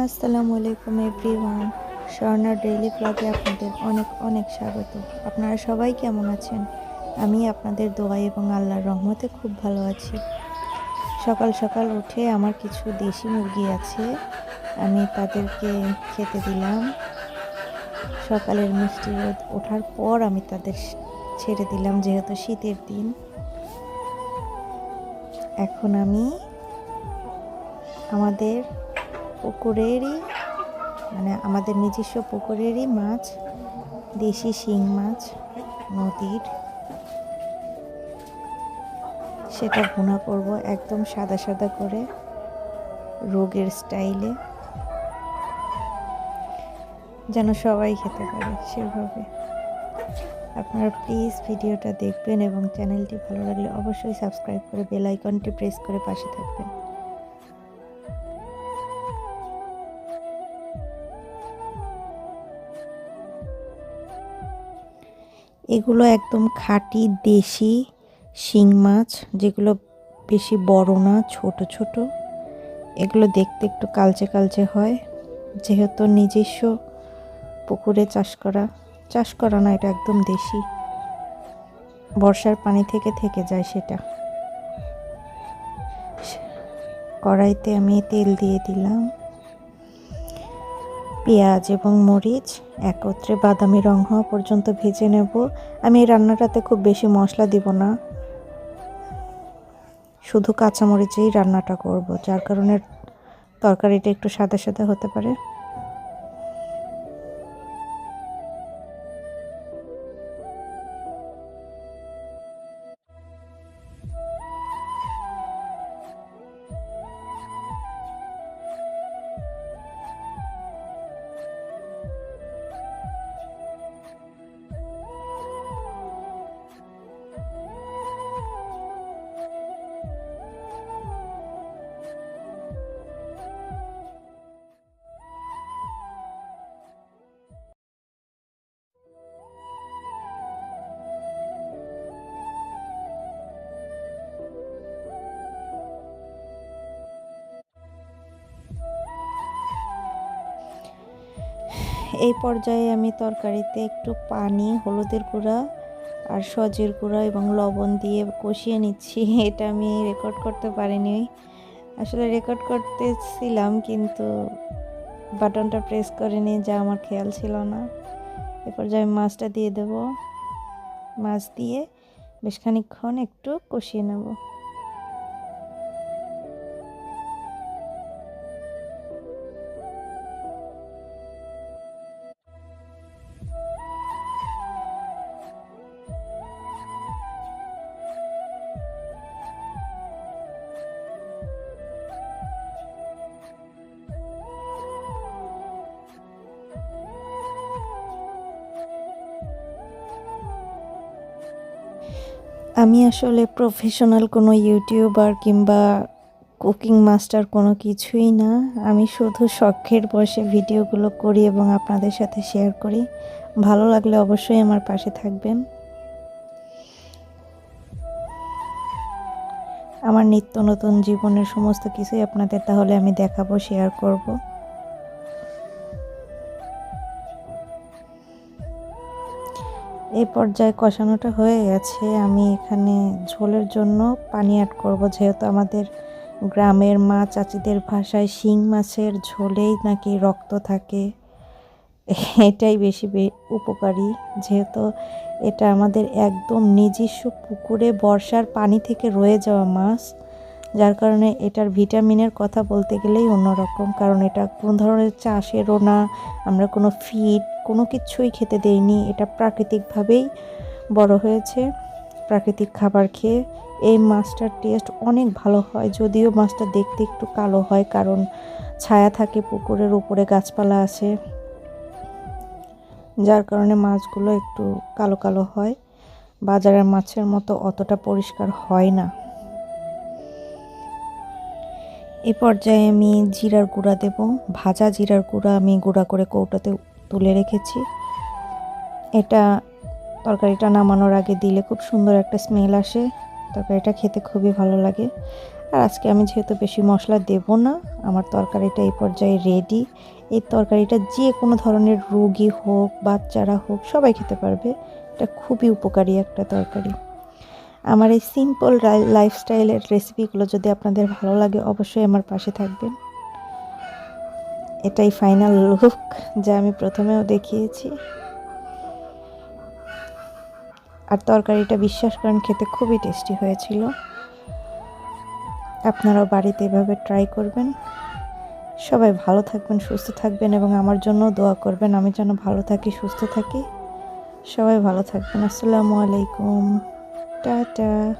আসসালামু আলাইকুম everyone. Swarna daily ব্লগে আপনাদের অনেক অনেক স্বাগত। আপনারা সবাই কেমন আছেন? আমি আপনাদের দোয়া এবং আল্লাহর রহমতে খুব ভালো আছি। সকাল সকাল উঠে আমার কিছু দেশি মুরগি আছে, আমি তাদেরকে খেতে দিলাম। সকালের মিষ্টি রোদ ওঠার পর আমি তাদের ছেড়ে দিলাম, যেহেতু শীতের দিন। এখন আমি আমাদের পুকুরেরই মানে আমাদের নিজস্ব পুকুরেরই মাছ, দেশি শিং মাছ, নদীর। সেটা ভুনা করব একদম সাদা সাদা করে, রোগের স্টাইলে। যেন সবাই খেতে পারে সেভাবে। আপনারা প্লিজ ভিডিওটা দেখবেন এবং চ্যানেলটি ভালো লাগলে অবশ্যই সাবস্ক্রাইব করে বেল আইকনটি প্রেস করে পাশে থাকবেন। এগুলো একদম খাঁটি দেশি শিং মাছ, যেগুলো বেশি বড় না, ছোট ছোট। এগুলো দেখতে একটু কালচে কালচে হয়। যেহেতু নিজস্ব পুকুরে চাষ করা চাষ করা না, এটা একদম দেশি। বর্ষার পানি থেকে থেকে যায় সেটা। কড়াইতে আমি তেল দিয়ে দিলাম। পেঁয়াজ এবং মরিচ, একত্রে বাদামি রং হওয়া পর্যন্ত ভেজে নেব। আমি এই রান্নাটাতে খুব বেশি মশলা দিব না। শুধু কাঁচামরিচেই রান্নাটা করব, যার কারণে তরকারিটা একটু সাদা সাদা হতে পারে। এই পর্যায়ে আমি তরকারিতে একটু পানি, হলুদের গুঁড়া আর সজের গুঁড়া এবং লবণ দিয়ে কষিয়ে নিচ্ছি। এটা আমি রেকর্ড করতে পারিনি। আসলে রেকর্ড করতেছিলাম কিন্তু বাটনটা প্রেস করিনি যা আমার খেয়াল ছিল না। এ পর্যায়ে মাছটা দিয়ে দেব। মাছ দিয়ে বেশ খানিকক্ষণ একটু কষিয়ে নেব। আমি আসলে প্রফেশনাল কোনো ইউটিউবার কিংবা কুকিং মাস্টার কোনো কিছুই না। আমি শুধু শখের বসে ভিডিওগুলো করি এবং আপনাদের সাথে শেয়ার করি। ভালো লাগলে অবশ্যই আমার পাশে থাকবেন। আমার নিত্য নতুন জীবনের সমস্ত কিছুই আপনাদের তাহলে আমি দেখাবো শেয়ার করব। এই পর্যায়ে কষানোটা হয়ে গেছে। আমি এখানে ঝোলের জন্য পানি অ্যাড করব, যেহেতু আমাদের গ্রামের মা চাচিদের ভাষায় শিং মাছের ঝোলেই নাকি রক্ত থাকে। এটাই বেশি উপকারী, যেহেতু এটা আমাদের একদম নিজস্ব পুকুরে বর্ষার পানি থেকে রয়ে যাওয়া মাছ, যার কারণে এটার ভিটামিনের কথা বলতে গেলেই অন্যরকম, কারণ এটা কোনো ধরনের চাষেরও না, আমরা কোনো ফিড কোনো কিছুই খেতে দেইনি এটা প্রাকৃতিকভাবেই বড় হয়েছে। প্রাকৃতিক খাবার খেয়ে এই মাছটার টেস্ট অনেক ভালো হয়। যদিও মাছটা দেখতে একটু কালো হয়, কারণ ছায়া থাকে পুকুরের উপরে, গাছপালা আছে। যার কারণে মাছগুলো একটু কালো কালো হয়। বাজারের মাছের মতো অতটা পরিষ্কার হয় না। এ পর্যায়ে আমি জিরার গুঁড়া দেব। ভাজা জিরার গুঁড়া আমি গুঁড়া করে কৌটাতে তুলে রেখেছি। এটা তরকারিটা নামানোর আগে দিলে খুব সুন্দর একটা স্মেল আসে। তরকারিটা খেতে খুবই ভালো লাগে। আর আজকে আমি যেহেতু বেশি মশলা দেব না, আমার তরকারিটা এই পর্যায়ে রেডি এই তরকারিটা যে কোনো ধরনের রোগী হোক, বাচ্চারা হোক, সবাই খেতে পারবে। এটা খুবই উপকারী একটা তরকারি। আমার এই সিম্পল লাইফস্টাইলের রেসিপিগুলো যদি আপনাদের ভালো লাগে, অবশ্যই আমার পাশে থাকবেন। এটাই ফাইনাল লুক যা আমি প্রথমেও দেখিয়েছি। আর তরকারিটা বিশ্বাস করেন খেতে খুবই টেস্টি হয়েছিল। আপনারাও বাড়িতে এভাবে ট্রাই করবেন। সবাই ভালো থাকবেন, সুস্থ থাকবেন এবং আমার জন্য দোয়া করবেন। আমি যেন ভালো থাকি, সুস্থ থাকি। সবাই ভালো থাকবেন। আসসালামু আলাইকুম। টাটা।